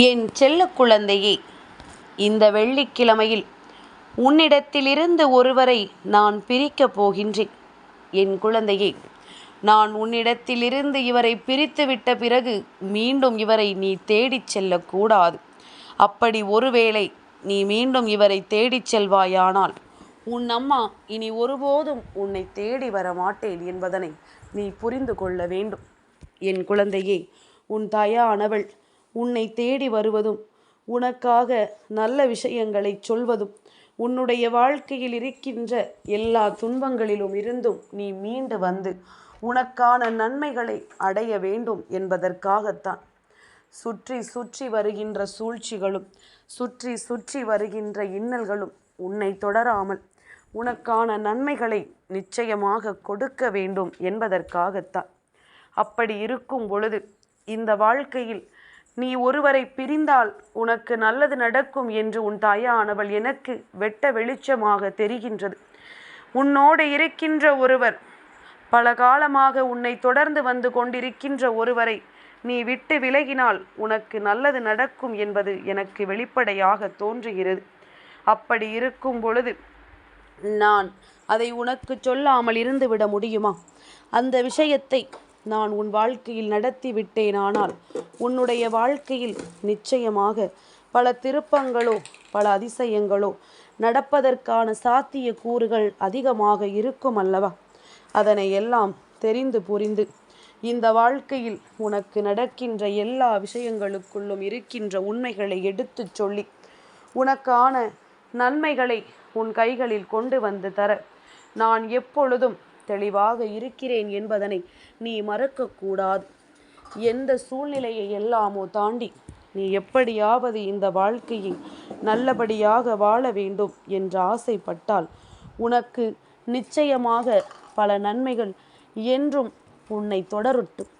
என் செல்ல குழந்தையே இந்த வெள்ளிக்கிழமையில் உன்னிடத்திலிருந்து ஒருவரை நான் பிரிக்கப் போகின்றேன். என் குழந்தையே நான் உன்னிடத்திலிருந்து இவரை பிரித்துவிட்ட பிறகு மீண்டும் இவரை நீ தேடிச் செல்லக்கூடாது. அப்படி ஒருவேளை நீ மீண்டும் இவரை தேடிச் செல்வாயானால் உன் அம்மா இனி ஒருபோதும் உன்னை தேடி வர மாட்டேன் என்பதனை நீ புரிந்து கொள்ள வேண்டும். என் குழந்தையே உன் தாயானவள் உன்னை தேடி வருவதும் உனக்காக நல்ல விஷயங்களை சொல்வதும் உன்னுடைய வாழ்க்கையில் இருக்கின்ற எல்லா துன்பங்களிலும் இருந்தும் நீ மீண்டு வந்து உனக்கான நன்மைகளை அடைய வேண்டும் என்பதற்காகத்தான். சுற்றி சுற்றி வருகின்ற சூழ்ச்சிகளும் சுற்றி சுற்றி வருகின்ற இன்னல்களும் உன்னை தொடராமல் உனக்கான நன்மைகளை நிச்சயமாக கொடுக்க வேண்டும் என்பதற்காகத்தான். அப்படி இருக்கும் பொழுது இந்த வாழ்க்கையில் நீ ஒருவரை பிரிந்தால் உனக்கு நல்லது நடக்கும் என்று உன் தாயானவள் எனக்கு வெட்ட வெளிச்சமாக தெரிகின்றது. உன்னோடு இருக்கின்ற ஒருவர் பல காலமாக உன்னை தொடர்ந்து வந்து கொண்டிருக்கின்ற ஒருவரை நீ விட்டு விலகினால் உனக்கு நல்லது நடக்கும் என்பது எனக்கு வெளிப்படையாக தோன்றுகிறது. அப்படி இருக்கும் பொழுது நான் அதை உனக்கு சொல்லாமல் இருந்துவிட முடியுமா? அந்த விஷயத்தை நான் உன் வாழ்க்கையில் நடத்தி விட்டேனானால் உன்னுடைய வாழ்க்கையில் நிச்சயமாக பல திருப்பங்களோ பல அதிசயங்களோ நடப்பதற்கான சாத்திய கூறுகள் அதிகமாக இருக்கும் அல்லவா? அதனை எல்லாம் தெரிந்து புரிந்து இந்த வாழ்க்கையில் உனக்கு நடக்கின்ற எல்லா விஷயங்களுக்குள்ளும் இருக்கின்ற உண்மைகளை எடுத்துச் சொல்லி உனக்கான நன்மைகளை உன் கைகளில் கொண்டு வந்து தர நான் எப்பொழுதும் தெளிவாக இருக்கிறேன் என்பதனை நீ மறக்கக்கூடாது. எந்த சூழ்நிலையை எல்லாமோ தாண்டி நீ எப்படியாவது இந்த வாழ்க்கையை நல்லபடியாக வாழ வேண்டும் என்று ஆசைப்பட்டால் உனக்கு நிச்சயமாக பல நன்மைகள் என்றும் உன்னை தொடரட்டும்.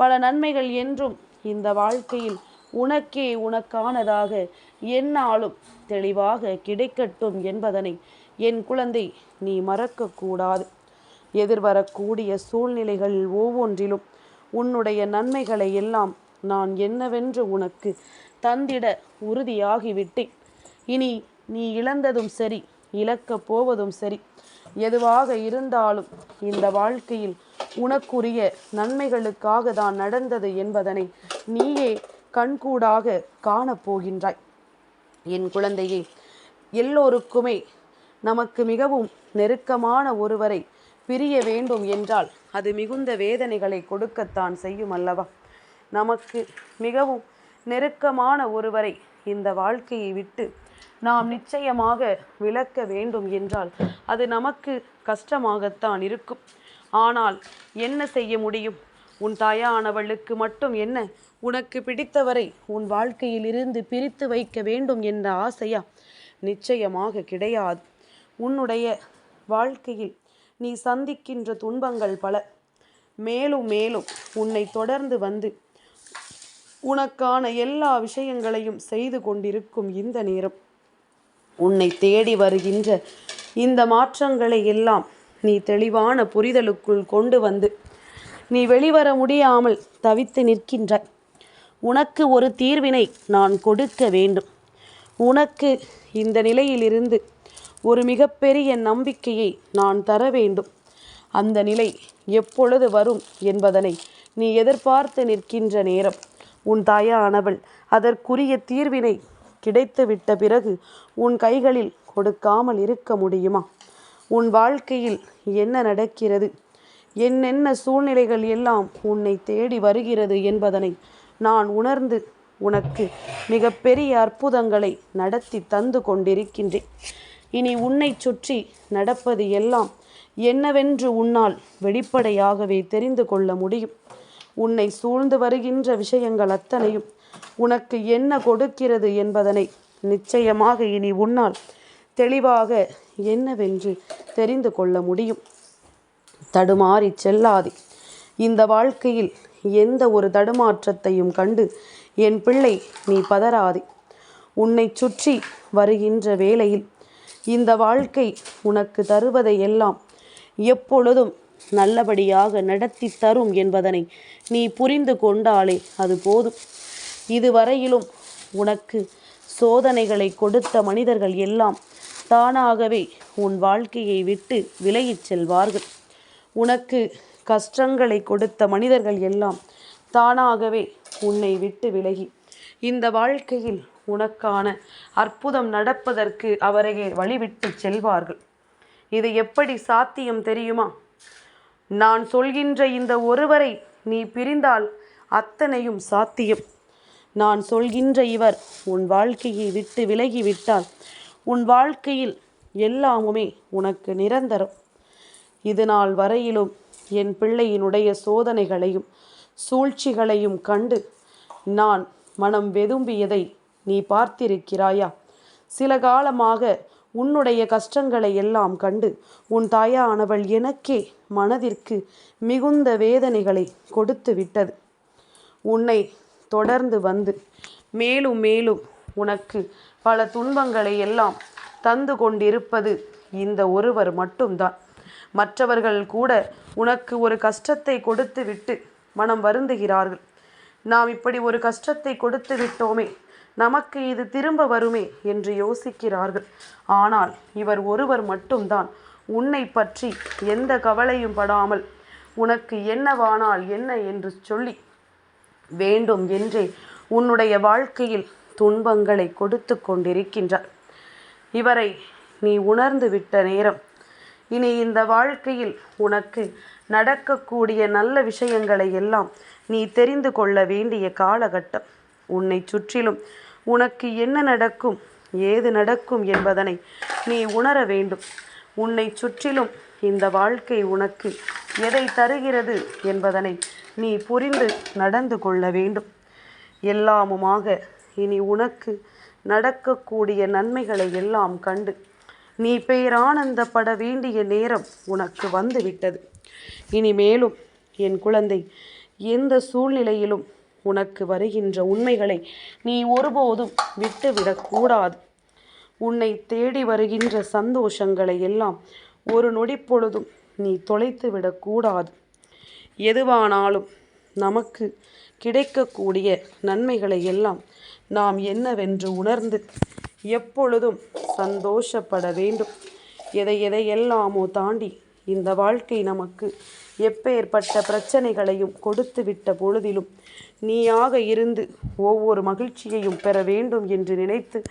பல நன்மைகள் என்றும் இந்த வாழ்க்கையில் உனக்கே உனக்கானதாக என்னாலும் தெளிவாக கிடைக்கட்டும் என்பதனை என் குழந்தை நீ மறக்கக்கூடாது. எதிர்வரக்கூடிய சூழ்நிலைகள் ஒவ்வொன்றிலும் உன்னுடைய நன்மைகளை எல்லாம் நான் என்னவென்று உனக்கு தந்திட உறுதியாகிவிட்டேன். இனி நீ இழந்ததும் சரி இழக்கப் போவதும் சரி எதுவாக இருந்தாலும் இந்த வாழ்க்கையில் உனக்குரிய நன்மைகளுக்காக தான் நடந்தது என்பதனை நீயே கண்கூடாக காணப்போகின்றாய் என் குழந்தையே எல்லோருக்குமே நமக்கு மிகவும் நெருக்கமான ஒருவரை பிரிய வேண்டும் என்றால் அது மிகுந்த வேதனைகளை கொடுக்கத்தான் செய்யும் அல்லவா? நமக்கு மிகவும் நெருக்கமான ஒருவரை இந்த வாழ்க்கையை விட்டு நாம் நிச்சயமாக விளக்க வேண்டும் என்றால் அது நமக்கு கஷ்டமாகத்தான் இருக்கும். ஆனால் என்ன செய்ய முடியும்? உன் தாயானவளுக்கு மட்டும் என்ன? உனக்கு பிடித்தவரை உன் வாழ்க்கையில் இருந்து பிரித்து வைக்க வேண்டும் என்ற ஆசையா? நிச்சயமாக கிடையாது. உன்னுடைய வாழ்க்கையில் நீ சந்திக்கின்ற துன்பங்கள் பல. மேலும் மேலும் உன்னை தொடர்ந்து வந்து உனக்கான எல்லா விஷயங்களையும் செய்து கொண்டிருக்கும் இந்த நேரம். உன்னை தேடி வருகின்ற இந்த மாற்றங்களை எல்லாம் நீ தெளிவான புரிதலுக்குள் கொண்டு வந்து நீ வெளிவர முடியாமல் தவித்து நிற்கின்றாய். உனக்கு ஒரு தீர்வினை நான் கொடுக்க வேண்டும். உனக்கு இந்த நிலையிலிருந்து ஒரு மிகப்பெரிய நம்பிக்கையை நான் தர வேண்டும். அந்த நிலை எப்பொழுது வரும் என்பதனை நீ எதிர்பார்த்து நிற்கின்ற நேரம். உன் தாயானவள் அதற்குரிய தீர்வினை கிடைத்துவிட்ட பிறகு உன் கைகளில் கொடுக்காமல் இருக்க முடியுமா? உன் வாழ்க்கையில் என்ன நடக்கிறது? என்னென்ன சூழ்நிலைகள் எல்லாம் உன்னை தேடி வருகிறது என்பதனை நான் உணர்ந்து உனக்கு மிகப்பெரிய அற்புதங்களை நடத்தி தந்து கொண்டிருக்கின்றேன். இனி உன்னை சுற்றி நடப்பது எல்லாம் என்னவென்று உன்னால் வெளிப்படையாகவே தெரிந்து கொள்ள முடியும். உன்னை சூழ்ந்து வருகின்ற விஷயங்கள் அத்தனையும் உனக்கு என்ன கொடுக்கிறது என்பதனை நிச்சயமாக இனி உன்னால் தெளிவாக என்னவென்று தெரிந்து கொள்ள முடியும். தடுமாறி செல்லாதே. இந்த வாழ்க்கையில் எந்த ஒரு தடுமாற்றத்தையும் கண்டு என் பிள்ளை நீ பதறாதே. உன்னை சுற்றி வருகின்ற வேளையில் இந்த வாழ்க்கை உனக்கு தருவதை எல்லாம் எப்பொழுதும் நல்லபடியாக நடத்தி தரும் என்பதனை நீ புரிந்து கொண்டாலே அது போதும். இதுவரையிலும் உனக்கு சோதனைகளை கொடுத்த மனிதர்கள் எல்லாம் தானாகவே உன் வாழ்க்கையை விட்டு விலகிச் செல்வார்கள். உனக்கு கஷ்டங்களை கொடுத்த மனிதர்கள் எல்லாம் தானாகவே உன்னை விட்டு விலகி இந்த வாழ்க்கையில் உனக்கான அற்புதம் நடப்பதற்கு அவரையே வழிவிட்டு செல்வார்கள். இது எப்படி சாத்தியம் தெரியுமா? நான் சொல்கின்ற இந்த ஒருவரை நீ பிரிந்தால் அத்தனையும் சாத்தியம். நான் சொல்கின்ற இவர் உன் வாழ்க்கையை விட்டு விலகிவிட்டால் உன் வாழ்க்கையில் எல்லாமுமே உனக்கு நிரந்தரம். இது நாள் வரையிலும் என் பிள்ளையினுடைய சோதனைகளையும் சூழ்ச்சிகளையும் கண்டு நான் மனம் வெதும்பியதை நீ பார்த்திருக்கிறாயா? சில காலமாக உன்னுடைய கஷ்டங்களை எல்லாம் கண்டு உன் தாயானவள் எனக்கே மனதிற்கு மிகுந்த வேதனைகளை கொடுத்து விட்டது. உன்னை தொடர்ந்து வந்து மேலும் மேலும் உனக்கு பல துன்பங்களை எல்லாம் தந்து கொண்டிருப்பது இந்த ஒருவர் மட்டும்தான். மற்றவர்கள் கூட உனக்கு ஒரு கஷ்டத்தை கொடுத்து விட்டு மனம் வருந்துகிறார்கள். நாம் இப்படி ஒரு கஷ்டத்தை கொடுத்து விட்டோமே நமக்கு இது திரும்ப வருமே என்று யோசிக்கிறார்கள். ஆனால் இவர் ஒருவர் மட்டும்தான். உன்னை பற்றி எந்த கவலையும் படாமல் உனக்கு என்னவானால் என்ன என்று சொல்லி வேண்டும் என்றே உன்னுடைய வாழ்க்கையில் துன்பங்களை கொடுத்து கொண்டிருக்கின்றார். இவரை நீ உணர்ந்து விட்ட நேரம். இனி இந்த வாழ்க்கையில் உனக்கு நடக்கக்கூடிய நல்ல விஷயங்களை எல்லாம் நீ தெரிந்து கொள்ள வேண்டிய காலகட்டம். உன்னை சுற்றிலும். உனக்கு என்ன நடக்கும்? ஏது நடக்கும் என்பதனை நீ உணர வேண்டும். உன்னை சுற்றிலும் இந்த வாழ்க்கை உனக்கு எதை தருகிறது என்பதனை நீ புரிந்து நடந்து கொள்ள வேண்டும். எல்லாமுமாக இனி உனக்கு நடக்கக்கூடிய நன்மைகளை எல்லாம் கண்டு நீ பேரானந்தப்பட வேண்டிய நேரம் உனக்கு வந்துவிட்டது. இனிமேலும் என் குழந்தை எந்த சூழ்நிலையிலும் உனக்கு வருகின்ற உண்மைகளை நீ ஒருபோதும் விட்டுவிடக்கூடாது. உன்னை தேடி வருகின்ற சந்தோஷங்களை எல்லாம் ஒரு நொடி பொழுதும் நீ தொலைத்து விடக்கூடாது. எதுவானாலும் நமக்கு கிடைக்கக்கூடிய நன்மைகளை எல்லாம் நாம் என்னவென்று உணர்ந்து எப்பொழுதும் சந்தோஷப்பட வேண்டும். எதை எதையெல்லாமோ தாண்டி இந்த வாழ்க்கை நமக்கு எப்பேற்பட்ட பிரச்சனைகளையும் கொடுத்து விட்ட பொழுதிலும் நீயாக இருந்து ஒவ்வொரு மகிழ்ச்சியையும் பெற வேண்டும் என்று நினைத்து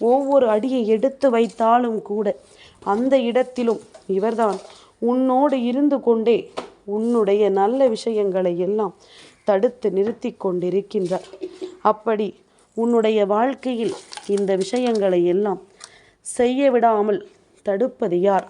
ஒவ்வொரு அடியை எடுத்து வைத்தாலும் கூட அந்த இடத்திலும் இவர்தான் உன்னோடு இருந்து கொண்டே உன்னுடைய நல்ல விஷயங்களை எல்லாம் தடுத்து நிறுத்தி கொண்டிருக்கின்றார். அப்படி உன்னுடைய வாழ்க்கையில் இந்த விஷயங்களை எல்லாம் செய்ய விடாமல் தடுப்பது யார்?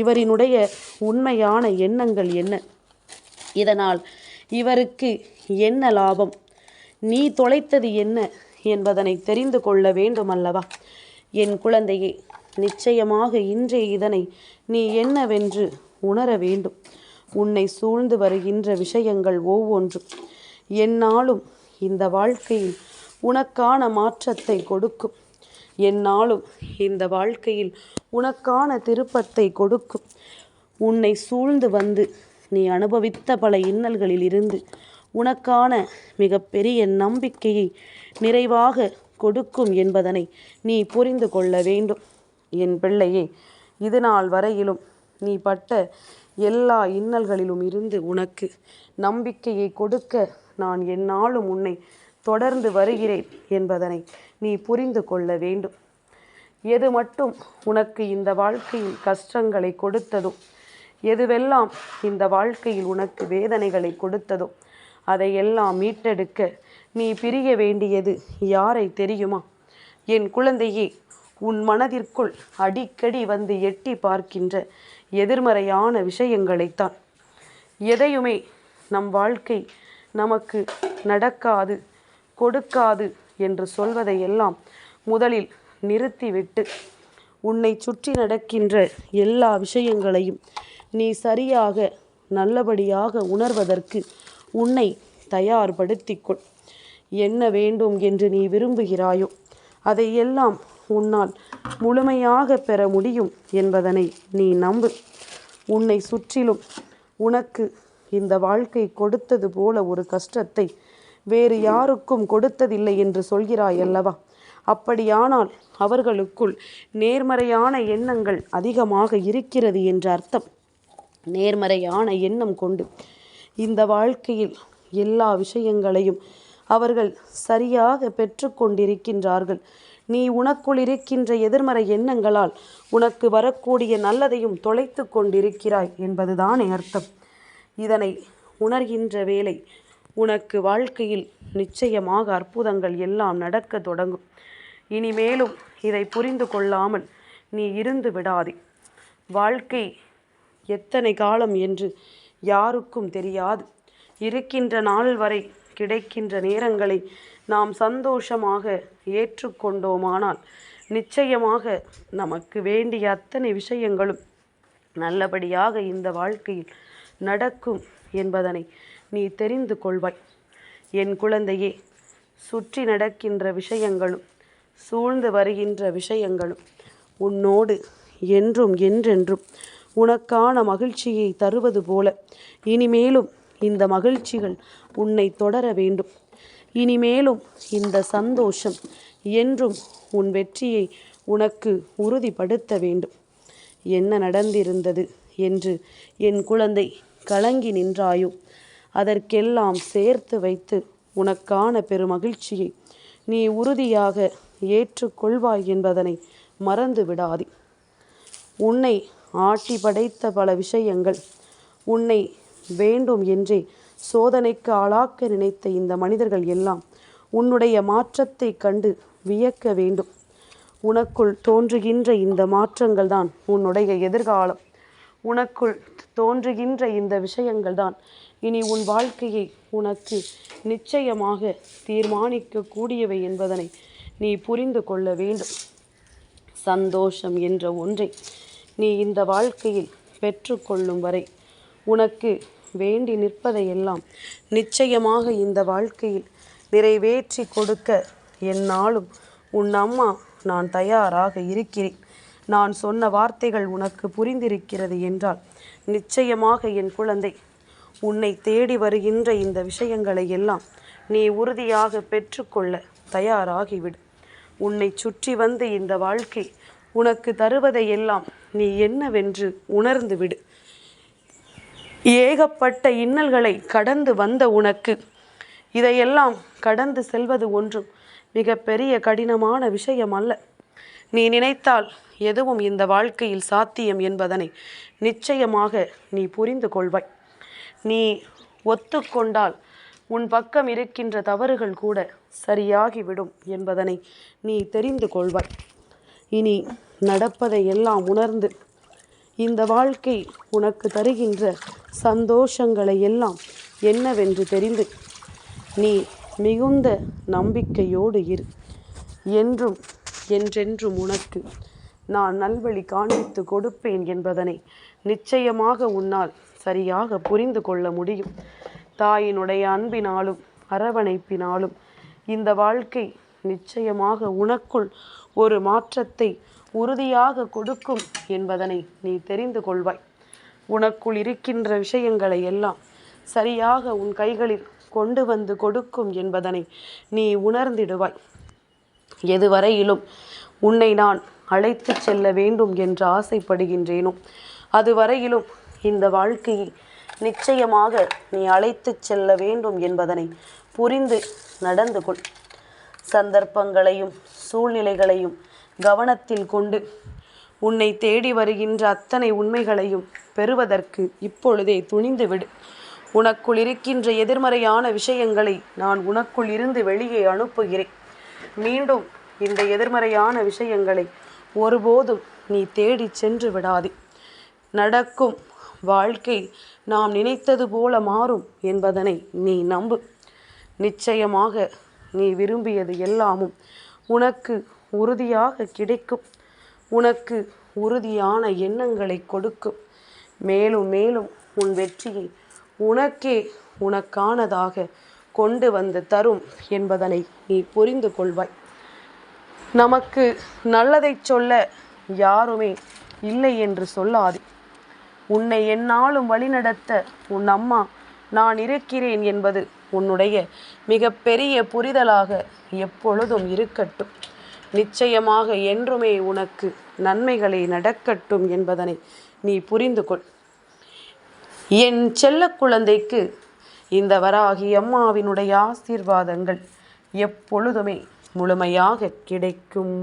இவரினுடைய உண்மையான எண்ணங்கள் என்ன? இதனால் இவருக்கு என்ன லாபம்? நீ தொலைத்தது என்ன என்பதனை தெரிந்து கொள்ள வேண்டும் அல்லவா என் குழந்தையே நிச்சயமாக இன்றே இதனை நீ என்னவென்று உணர வேண்டும். உன்னை சூழ்ந்து வருகின்ற விஷயங்கள் ஒவ்வொன்றும் என்னாலும் இந்த வாழ்க்கையில் உனக்கான மாற்றத்தை கொடுக்கும். என்னாலும் இந்த வாழ்க்கையில் உனக்கான திருப்பத்தை கொடுக்கும். உன்னை சூழ்ந்து வந்து நீ அனுபவித்த பல இன்னல்களில் இருந்து உனக்கான மிகப்பெரிய நம்பிக்கையை நிறைவாக கொடுக்கும் என்பதனை நீ புரிந்து கொள்ள வேண்டும். என் பிள்ளையே இது நாள் வரையிலும் நீ பட்ட எல்லா இன்னல்களிலும் இருந்து உனக்கு நம்பிக்கையை கொடுக்க நான் என்னாலும் உன்னை தொடர்ந்து வருகிறேன் என்பதனை நீ புரிந்து கொள்ள வேண்டும். எது மட்டும் உனக்கு இந்த வாழ்க்கையில் கஷ்டங்களை கொடுத்ததோ எதுவெல்லாம் இந்த வாழ்க்கையில் உனக்கு வேதனைகளை கொடுத்ததோ அதையெல்லாம் மீட்டெடுக்க நீ பிரிய வேண்டியது யாரை தெரியுமா? என் குழந்தையே உன் மனதிற்குள் அடிக்கடி வந்து எட்டி பார்க்கின்ற எதிர்மறையான விஷயங்களைத்தான். எதையுமே நம் வாழ்க்கை நமக்கு நடக்காது. கொடுக்காது என்று சொல்வதையெல்லாம் முதலில் நிறுத்திவிட்டு உன்னை சுற்றி நடக்கின்ற எல்லா விஷயங்களையும் நீ சரியாக நல்லபடியாக உணர்வதற்கு உன்னை தயார்படுத்திக்கொள். என்ன வேண்டும் என்று நீ விரும்புகிறாயோ அதையெல்லாம் உன்னால் முழுமையாக பெற முடியும் என்பதனை நீ நம்பு. உன்னை சுற்றிலும் உனக்கு இந்த வாழ்க்கை கொடுத்தது போல ஒரு கஷ்டத்தை வேறு யாருக்கும் கொடுத்ததில்லை என்று சொல்கிறாய் அல்லவா அப்படியானால் அவர்களுக்குள் நேர்மறையான எண்ணங்கள் அதிகமாக இருக்கிறது என்ற அர்த்தம். நேர்மறையான எண்ணம் கொண்டு இந்த வாழ்க்கையில் எல்லா விஷயங்களையும் அவர்கள் சரியாக பெற்றுக்கொண்டிருக்கின்றார்கள் நீ உனக்குள் இருக்கின்ற எதிர்மறை எண்ணங்களால் உனக்கு வரக்கூடிய நல்லதையும் தொலைத்து கொண்டிருக்கிறாய் என்பதுதானே அர்த்தம். இதனை உணர்கின்ற வேலை உனக்கு வாழ்க்கையில் நிச்சயமாக அற்புதங்கள் எல்லாம் நடக்க தொடங்கும். இனிமேலும் இதை புரிந்து கொள்ளாமல் நீ இருந்து விடாதே. வாழ்க்கை எத்தனை காலம் என்று யாருக்கும் தெரியாது. இருக்கின்ற நாள் வரை கிடைக்கின்ற நேரங்களை நாம் சந்தோஷமாக ஏற்றுக்கொண்டோமானால் நிச்சயமாக நமக்கு வேண்டிய அத்தனை விஷயங்களும் நல்லபடியாக இந்த வாழ்க்கையில் நடக்கும் என்பதனை நீ தெரிந்து கொள்வாய். என் குழந்தையே சுற்றி நடக்கின்ற விஷயங்களும் சூழ்ந்து வருகின்ற விஷயங்களும் உன்னோடு என்றும் என்றென்றும் உனக்கான மகிழ்ச்சியை தருவது போல. இனிமேலும் இந்த மகிழ்ச்சிகள் உன்னை தொடர வேண்டும். இனிமேலும் இந்த சந்தோஷம் என்றும் உன் வெற்றியை உனக்கு உறுதிப்படுத்த வேண்டும். என்ன நடந்திருந்தது என்று என் குழந்தை கலங்கி நின்றாயோ? அதற்கெல்லாம் சேர்த்து வைத்து உனக்கான பெருமகிழ்ச்சியை நீ உறுதியாக ஏற்றுக்கொள்வாய் என்பதனை மறந்து விடாதே. உன்னை ஆட்டி படைத்த பல விஷயங்கள் உன்னை வேண்டும் என்றே சோதனைக்கு ஆளாக்க நினைத்த இந்த மனிதர்கள் எல்லாம் உன்னுடைய மாற்றத்தை கண்டு வியக்க வேண்டும். உனக்குள் தோன்றுகின்ற இந்த மாற்றங்கள் தான் உன்னுடைய எதிர்காலம். உனக்குள் தோன்றுகின்ற இந்த விஷயங்கள் தான் இனி உன் வாழ்க்கையை உனக்கு நிச்சயமாக தீர்மானிக்க கூடியவை என்பதனை நீ புரிந்து கொள்ள வேண்டும். சந்தோஷம் என்ற ஒன்றை நீ இந்த வாழ்க்கையில் பெற்றுக்கொள்ளும் வரை உனக்கு வேண்டி நிற்பதையெல்லாம் நிச்சயமாக இந்த வாழ்க்கையில் நிறைவேற்றி கொடுக்க என்னாலும் உன் அம்மா நான் தயாராக இருக்கிறேன். நான் சொன்ன வார்த்தைகள் உனக்கு புரிந்திருக்கிறது என்றால் நிச்சயமாக என் குழந்தை உன்னை தேடி வருகின்ற இந்த விஷயங்களை எல்லாம் நீ உறுதியாக பெற்றுக்கொள்ள தயாராகிவிடு. உன்னை சுற்றி வந்து இந்த வாழ்க்கை உனக்கு தருவதையெல்லாம் நீ என்னவென்று உணர்ந்து விடு. ஏகப்பட்ட இன்னல்களை கடந்து வந்த உனக்கு இதையெல்லாம் கடந்து செல்வது ஒன்றும் மிக பெரிய கடினமான விஷயம் அல்ல நீ நினைத்தால் எதுவும் இந்த வாழ்க்கையில் சாத்தியம் என்பதனை நிச்சயமாக நீ புரிந்து கொள்வாய். நீ ஒத்துக்கொண்டால் உன் பக்கம் இருக்கின்ற தவறுகள் கூட சரியாகிவிடும் என்பதனை நீ தெரிந்து கொள்வாய். இனி நடப்பதை எல்லாம் உணர்ந்து இந்த வாழ்க்கை உனக்கு தருகின்ற சந்தோஷங்களை எல்லாம் என்னவென்று தெரிந்து நீ மிகுந்த நம்பிக்கையோடு இரு. என்றும் என்றென்றும் உனக்கு நான் நல்வழி காண்பித்து கொடுப்பேன் என்பதனை நிச்சயமாக உன்னால் சரியாக புரிந்து கொள்ள முடியும். தாயினுடைய அன்பினாலும் அரவணைப்பினாலும் இந்த வாழ்க்கை நிச்சயமாக உனக்குள் ஒரு மாற்றத்தை உறுதியாக கொடுக்கும் என்பதனை நீ தெரிந்து கொள்வாய். உனக்குள் இருக்கின்ற விஷயங்களை எல்லாம் சரியாக உன் கைகளில் கொண்டு வந்து கொடுக்கும் என்பதனை நீ உணர்ந்திடுவாய். எதுவரையிலும் உன்னை நான் அழைத்து செல்ல வேண்டும் என்று ஆசைப்படுகின்றேனோ அதுவரையிலும் இந்த வாழ்க்கையில் நிச்சயமாக நீ அழைத்து செல்ல வேண்டும் என்பதனை புரிந்து நடந்து கொள். சந்தர்ப்பங்களையும் சூழ்நிலைகளையும் கவனத்தில் கொண்டு உன்னை தேடி வருகின்ற அத்தனை உண்மைகளையும் பெறுவதற்கு இப்பொழுதே துணிந்துவிடு உனக்குள் இருக்கின்ற எதிர்மறையான விஷயங்களை நான் உனக்குள் இருந்து வெளியே அனுப்புகிறேன். மீண்டும் இந்த எதிர்மறையான விஷயங்களை ஒருபோதும் நீ தேடி சென்று விடாதே. நடக்கும் வாழ்க்கை நாம் நினைத்தது போல மாறும் என்பதனை நீ நம்பு. நிச்சயமாக நீ விரும்பியது எல்லாமும் உனக்கு உறுதியாக கிடைக்கும். உனக்கு உறுதியான எண்ணங்களை கொடுக்கும். மேலும் மேலும் உன் வெற்றியை உனக்கே உனக்கானதாக கொண்டு வந்து தரும் என்பதனை நீ புரிந்து கொள்வாய். நமக்கு நல்லதை சொல்ல யாருமே இல்லை என்று சொல்லாது. உன்னை என்னாலும் வழிநடத்த உன் அம்மா நான் இருக்கிறேன் என்பது உன்னுடைய மிகப்பெரிய புரிதலாக எப்பொழுதும் இருக்கட்டும். நிச்சயமாக என்றுமே உனக்கு நன்மைகளை நடக்கட்டும் என்பதனை நீ புரிந்து கொள். என் செல்ல குழந்தைக்கு இந்த வராகி அம்மாவினுடைய ஆசீர்வாதங்கள் எப்பொழுதுமே முழுமையாக கிடைக்கும்.